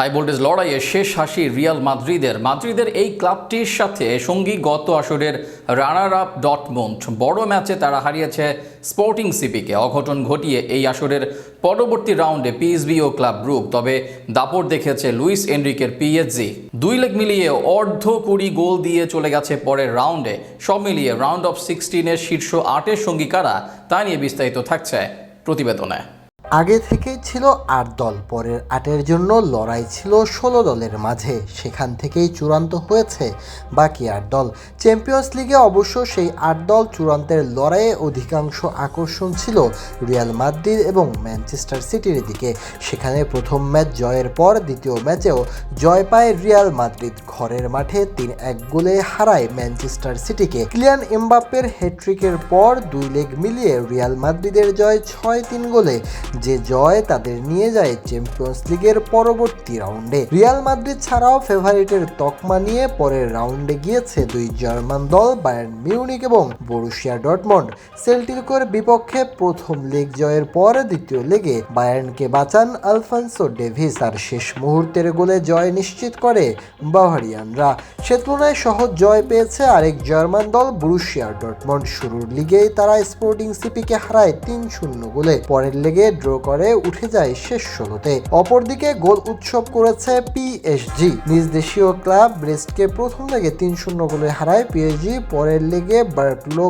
High voltage লড়াইয়ে শেষ হাসি রিয়াল মাদ্রিদের। মাদ্রিদের এই ক্লাবটির সাথে সঙ্গী গত আসরের রানার আপ ডটমন্ট বড় ম্যাচে তারা হারিয়েছে স্পোর্টিং সিপিকে। অঘটন ঘটিয়ে এই আসরের পরবর্তী রাউন্ডে পিএসবি ও ক্লাব গ্রুপ, তবে দাপট দেখেছে লুইস এনরিকের পিএসজি। দুই লেগ মিলিয়ে অর্ধ কুড়ি গোল দিয়ে চলে গেছে পরের রাউন্ডে। সব মিলিয়ে রাউন্ড অফ সিক্সটিনের শীর্ষ আটের সঙ্গী কারা, তা নিয়ে বিস্তারিত থাকছে প্রতিবেদনে। আগে থেকেই ছিল আট দল, পরের আটের জন্য লড়াই ছিল ষোলো দলের মাঝে। সেখান থেকেই চূড়ান্ত হয়েছে বাকি আট দল। চ্যাম্পিয়ন্স লিগে অবশ্য সেই আট দল চূড়ান্তের লড়াইয়ে অধিকাংশ আকর্ষণ ছিল রিয়াল মাদ্রিদ এবং ম্যানচেস্টার সিটির দিকে। সেখানে প্রথম ম্যাচ জয়ের পর দ্বিতীয় ম্যাচেও জয় পায় রিয়াল মাদ্রিদ। ঘরের মাঠে তিন এক গোলে হারায় ম্যানচেস্টার সিটিকে। ক্লিয়ান এমবাপ্পের হ্যাট্রিকের পর দুই লেগ মিলিয়ে রিয়াল মাদ্রিদের জয় ছয় তিন গোলে যে জয় তাদের নিয়ে যায় চ্যাম্পিয়ন্স লিগের পরবর্তী রাউন্ডে রিয়াল মাদ্রিদ ছাড়াও ফেভারিটের তকমা নিয়ে পরের রাউন্ডে গিয়েছে দুই জার্মান দল বায়ার্ন মিউনিক এবং বরুশিয়া ডটমন্ড সেল্টিকোর বিপক্ষে প্রথম লেগ জয়ের পর দ্বিতীয় লেগে বায়ার্নকে বাঁচান আলফান্সো ডেভিস আর শেষ মুহূর্তের গোলে জয় নিশ্চিত করে বাভারিয়ানরা। সে তুলনায় সহজ জয় পেয়েছে আরেক জার্মান দল বরুশিয়া ডটমন্ড শুরুর লিগেই তারা স্পোর্টিং সিপিকে হারায় তিন শূন্য গোলে। পরের লেগে ড্র করে, উঠে যায় শেষ ষোলোতে। অপরদিকে গোল উৎসব করেছে পিএসজি নিজ দেশীয় ক্লাব ব্রেস্টকে প্রথম লেগে তিন শূন্য গোলে হারায় পিএসজি পরের লেগে বার্কলো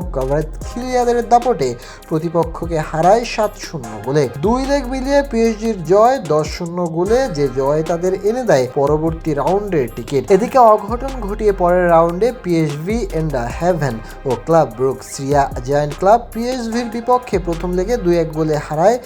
খিলিয়াদের দাপটে প্রতিপক্ষকে হারায় সাত শূন্য গোলে। দুই লেগ মিলিয়ে পিএসজির জয় দশ শূন্য গোলে, যে জয় তাদের এনে দেয় পরবর্তী রাউন্ডের টিকিট। এদিকে অঘটন ঘটিয়ে পরের রাউন্ডে PSV Eindhoven O club Brugge Serie A giant club পিএসভির বিপক্ষে প্রথম লেগে দুই এক গোলে হারায়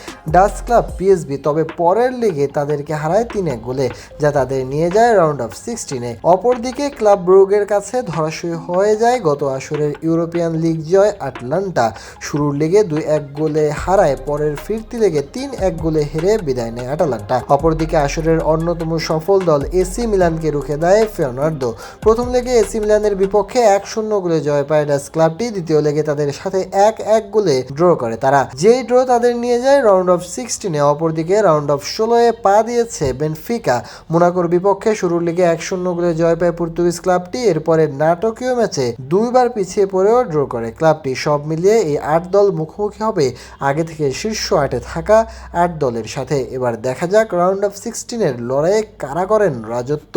ডাচ ক্লাব পিএসবি তবে পরের লেগে তাদেরকে হারায় তিন এক গোলে, যা তাদের নিয়ে যায় রাউন্ড অফ সিক্সটিনে অপরদিকে ক্লাব ব্রুগের কাছে ধরাশয়ী হয়ে যায় গত আসরের ইউরোপিয়ান লিগ জয় আটলান্টা। শুরুর লেগে দুই এক গোলে হারায়, পরের ফিরতি লেগে তিন এক গোলে হেরে বিদায় নেয় আটালান্টা। অপরদিকে আসরের অন্যতম সফল দল এসি মিলানকে রুখে দেয় ফেরনার্দো। প্রথম লেগে এসি মিলানের বিপক্ষে এক শূন্য গোলে জয় পায় ডাচ ক্লাবটি, দ্বিতীয় লেগে তাদের সাথে এক এক গোলে ড্র করে তারা। যেই ড্র তাদের নিয়ে যায় রাউন্ড অফ সিক্সটিনে অপরদিকে রাউন্ড অফ ষোলোয় পা দিয়েছে বেনফিকা। মোনাকোর বিপক্ষে শুরুর লিগে এক শূন্য গোলে জয় পায় পর্তুগিজ ক্লাবটি। এরপরে নাটকীয় ম্যাচে দুইবার পিছিয়ে পড়েও ড্র করে ক্লাবটি। সব মিলিয়ে এই আট দল মুখোমুখি হবে আগে থেকে শীর্ষ আটে থাকা আট দলের সাথে। এবার দেখা যাক রাউন্ড অফ সিক্সটিনের লড়াইয়ে কারা করেন রাজত্ব।